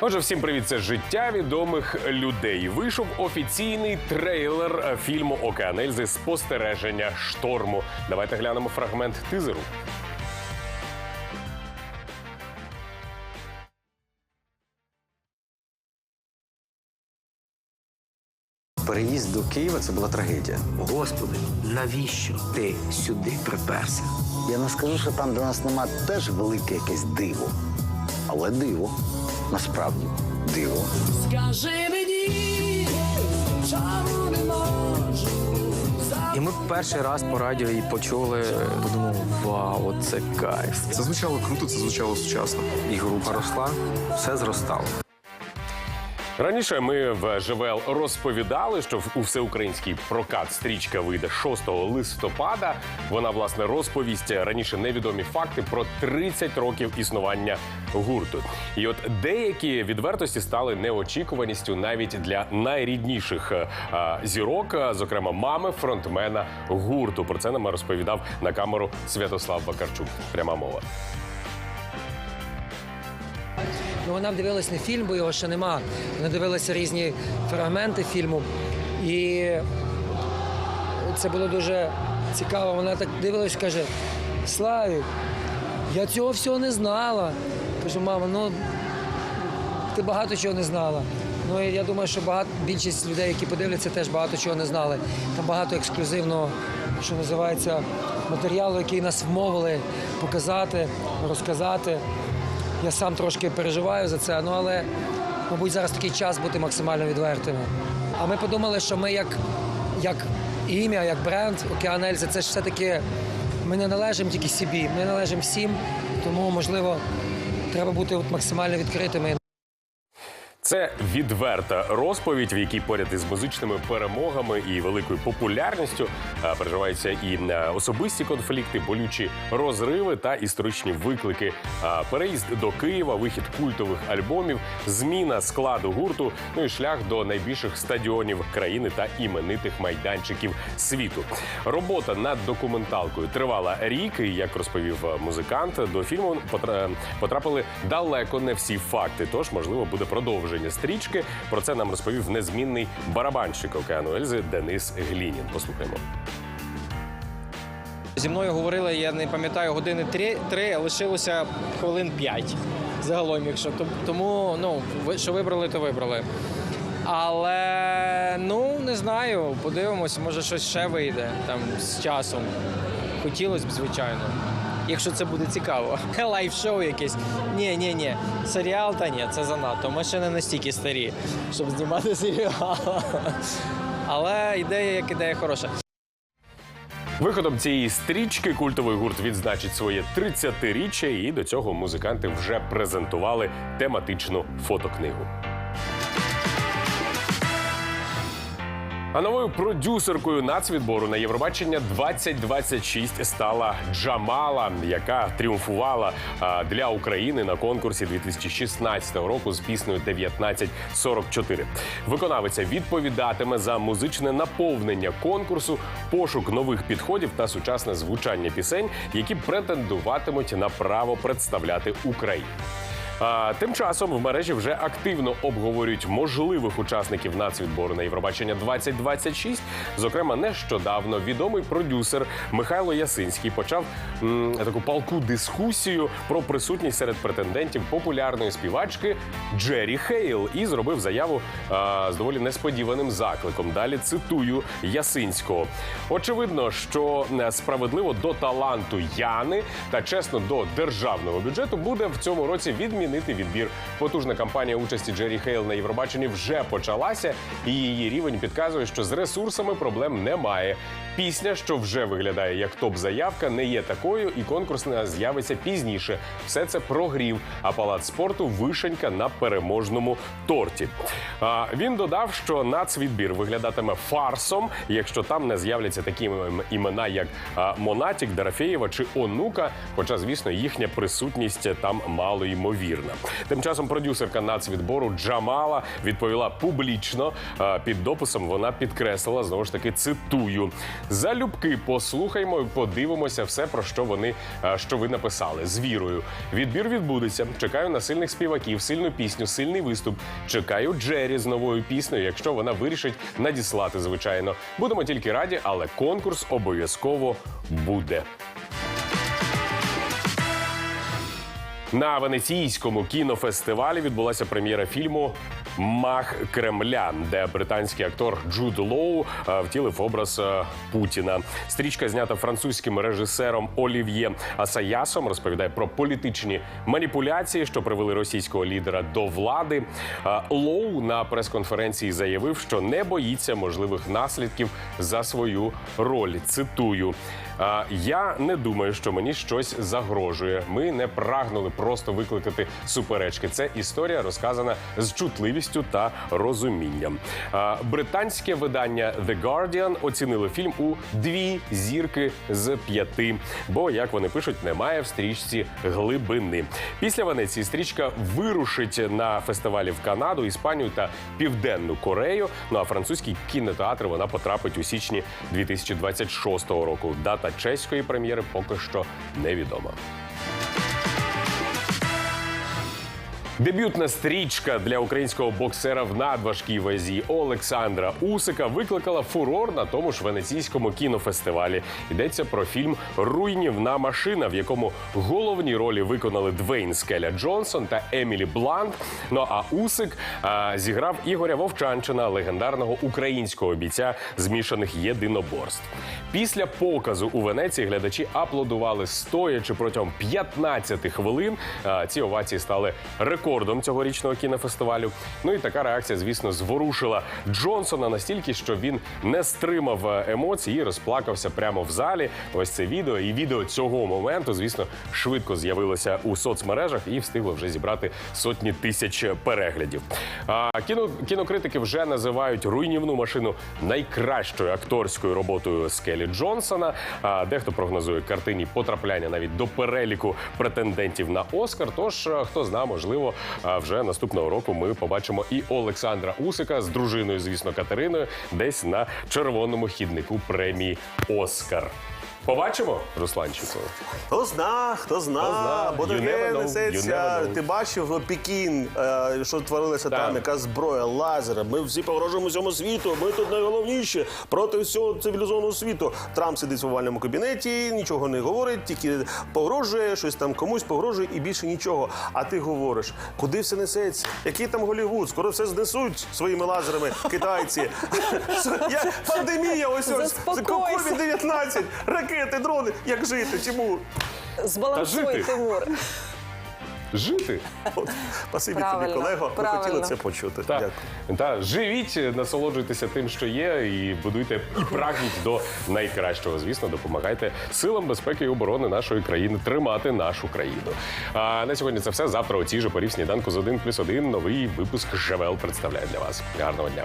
Отже, всім привіт, це життя відомих людей. Вийшов офіційний трейлер фільму Океан Ельзи Спостереження шторму. Давайте глянемо фрагмент тизеру. Переїзд до Києва це була трагедія. Господи, навіщо ти сюди приперся? Я не скажу, що там, де нас нема, теж велике якесь диво. Але диво. Насправді диво. Скажи мені, чому не можу І ми перший раз по радіо її почули. Подумав, вау, це кайф. Це звучало круто, це звучало сучасно. І група росла, все зростало. Раніше ми в ЖВЛ розповідали, що у всеукраїнський прокат стрічка вийде 6 листопада. Вона власне розповість раніше невідомі факти про 30 років існування гурту. І от деякі відвертості стали неочікуваністю навіть для найрідніших е, е, зірок, е, зокрема мами фронтмена гурту. Про це нам розповідав на камеру Святослав Вакарчук. Пряма мова. Ну, вона дивилась не фільм, бо його ще нема. Вона дивилася різні фрагменти фільму. І це було дуже цікаво. Вона так дивилась каже: Славік, я цього всього не знала. Кажу, мама, ну ти багато чого не знала. Ну і я думаю, що багато більшість людей, які подивляться, теж багато чого не знали. Там багато ексклюзивного, що називається, матеріалу, який нас вмовили показати, розказати. Я сам трошки переживаю за це, ну але, мабуть, зараз такий час бути максимально відвертими. А ми подумали, що ми як, як ім'я, як бренд Океан Ельза, це ж все-таки ми не належимо тільки собі, ми належимо всім, тому, можливо, треба бути от максимально відкритими. Це відверта розповідь, в якій поряд із музичними перемогами і великою популярністю е, переживаються і е, особисті конфлікти, болючі розриви та історичні виклики. Е, Переїзд до Києва, вихід культових альбомів, зміна складу гурту, ну і шлях до найбільших стадіонів країни та іменитих майданчиків світу. Робота над документалкою тривала рік. І як розповів музикант, до фільму потра- потрапили далеко не всі факти. Тож, можливо, буде продовження стрічки. Про це нам розповів незмінний барабанщик океану Ельзи Денис Глінін. Послухаймо. Зі мною говорили, я не пам'ятаю, години три, три лишилося хвилин п'ять загалом, якщо тому, ну, що вибрали, то вибрали. Але ну не знаю, подивимось, може щось ще вийде там з часом. Хотілося б, звичайно. Якщо це буде цікаво. Лайв-шоу якесь. Ні, ні, ні. Серіал та ні, це занадто. Ми ще не настільки старі, щоб знімати серіал. Але ідея як ідея хороша. Виходом цієї стрічки культовий гурт відзначить своє 30-річчя, і до цього музиканти вже презентували тематичну фотокнигу. А новою продюсеркою нацвідбору на Євробачення 2026 стала Джамала, яка тріумфувала для України на конкурсі 2016 року з піснею 1944. Виконавиця відповідатиме за музичне наповнення конкурсу, пошук нових підходів та сучасне звучання пісень, які претендуватимуть на право представляти Україну. Тим часом в мережі вже активно обговорюють можливих учасників нацвідбору на Євробачення 2026. Зокрема, нещодавно відомий продюсер Михайло Ясинський почав м, таку палку дискусію про присутність серед претендентів популярної співачки Джері Хейл і зробив заяву а, з доволі несподіваним закликом. Далі цитую Ясинського. Очевидно, що е, справедливо до таланту Яни та чесно до державного бюджету буде в цьому році відмінити відбір. Потужна кампанія участі Джері Хейл на Євробаченні вже почалася, і її рівень підказує, що з ресурсами проблем немає. Пісня, що вже виглядає як топ-заявка, не є такою, і конкурсна з'явиться пізніше. Все це прогрів. А палац спорту вишенька на переможному торті. А, він додав, що нацвідбір виглядатиме фарсом, якщо там не з'являться такі імена, як Монатік, Дарафєєва чи Онука. Хоча, звісно, їхня присутність там мало ймовірна. Неймовірна. Тим часом продюсерка нацвідбору Джамала відповіла публічно під дописом. Вона підкреслила знову ж таки цитую: залюбки послухаймо і подивимося все про що вони що ви написали з вірою. Відбір відбудеться. Чекаю на сильних співаків, сильну пісню, сильний виступ. Чекаю Джері з новою піснею, якщо вона вирішить надіслати. Звичайно, будемо тільки раді, але конкурс обов'язково буде. На венеційському кінофестивалі відбулася прем'єра фільму Мах Кремля, де британський актор Джуд Лоу е, втілив образ е, Путіна. Стрічка знята французьким режисером Олів'є Асаясом. Розповідає про політичні маніпуляції, що привели російського лідера до влади. Е, Лоу на прес-конференції заявив, що не боїться можливих наслідків за свою роль. Цитую. «Е, Я не думаю, що мені щось загрожує. Ми не прагнули просто викликати суперечки. Це історія розказана з чутливістю та розумінням. Британське видання The Guardian оцінило фільм у дві зірки з п'яти. Бо, як вони пишуть, немає в стрічці глибини. Після Венеції стрічка вирушить на фестивалі в Канаду, Іспанію та Південну Корею. Ну а французький кінотеатр вона потрапить у січні 2026 року. Дата чеської прем'єри поки що невідома. Дебютна стрічка для українського боксера в надважкій вазі Олександра Усика викликала фурор на тому ж венеційському кінофестивалі. Йдеться про фільм Руйнівна машина, в якому головні ролі виконали Двейн Скеля Джонсон та Емілі Блант. Ну а Усик а, зіграв Ігоря Вовчанчина, легендарного українського бійця змішаних єдиноборств. Після показу у Венеції глядачі аплодували стоячи протягом 15 хвилин. А, Ці овації стали рекордом цьогорічного кінофестивалю. Ну і така реакція, звісно, зворушила Джонсона настільки, що він не стримав е, емоцій і розплакався прямо в залі. Ось це відео. І відео цього моменту, звісно, швидко з'явилося у соцмережах і встигло вже зібрати сотні тисяч переглядів. А кіно, кінокритики вже називають руйнівну машину найкращою акторською роботою Скелі Джонсона. А дехто прогнозує картині потрапляння навіть до переліку претендентів на Оскар. Тож е, хто зна, можливо, а вже наступного року ми побачимо і Олександра Усика з дружиною, звісно, Катериною, десь на червоному хіднику премії Оскар. Побачимо, Русланчику. Хто зна, хто зна, зна. бо You таке never know, you несеться. never know. Ти бачив ну, Пекін, е, що творилося Так. там, яка зброя, лазери. Ми всі погрожуємо всьому світу. Ми тут найголовніші проти всього цивілізованого світу. Трамп сидить в овальному кабінеті, нічого не говорить, тільки погрожує, щось там комусь погрожує і більше нічого. А ти говориш, куди все несеться? Який там Голівуд? Скоро все знесуть своїми лазерами китайці. Я- Пандемія, ось ось Заспокойся. COVID-19, ракети, дрони. Як жити? Тимур? Збалансуй, жити. Тимур. Жити. От, Спасибі Правильно, тобі, колего. Ми правильно. хотіли це почути. Так. Дякую. Та живіть, насолоджуйтеся тим, що є, і будуйте і прагніть до найкращого. Звісно, допомагайте силам безпеки і оборони нашої країни тримати нашу країну. А на сьогодні це все. Завтра у цій же порі в сніданку з 1 плюс 1 новий випуск ЖВЛ представляє для вас. Гарного дня.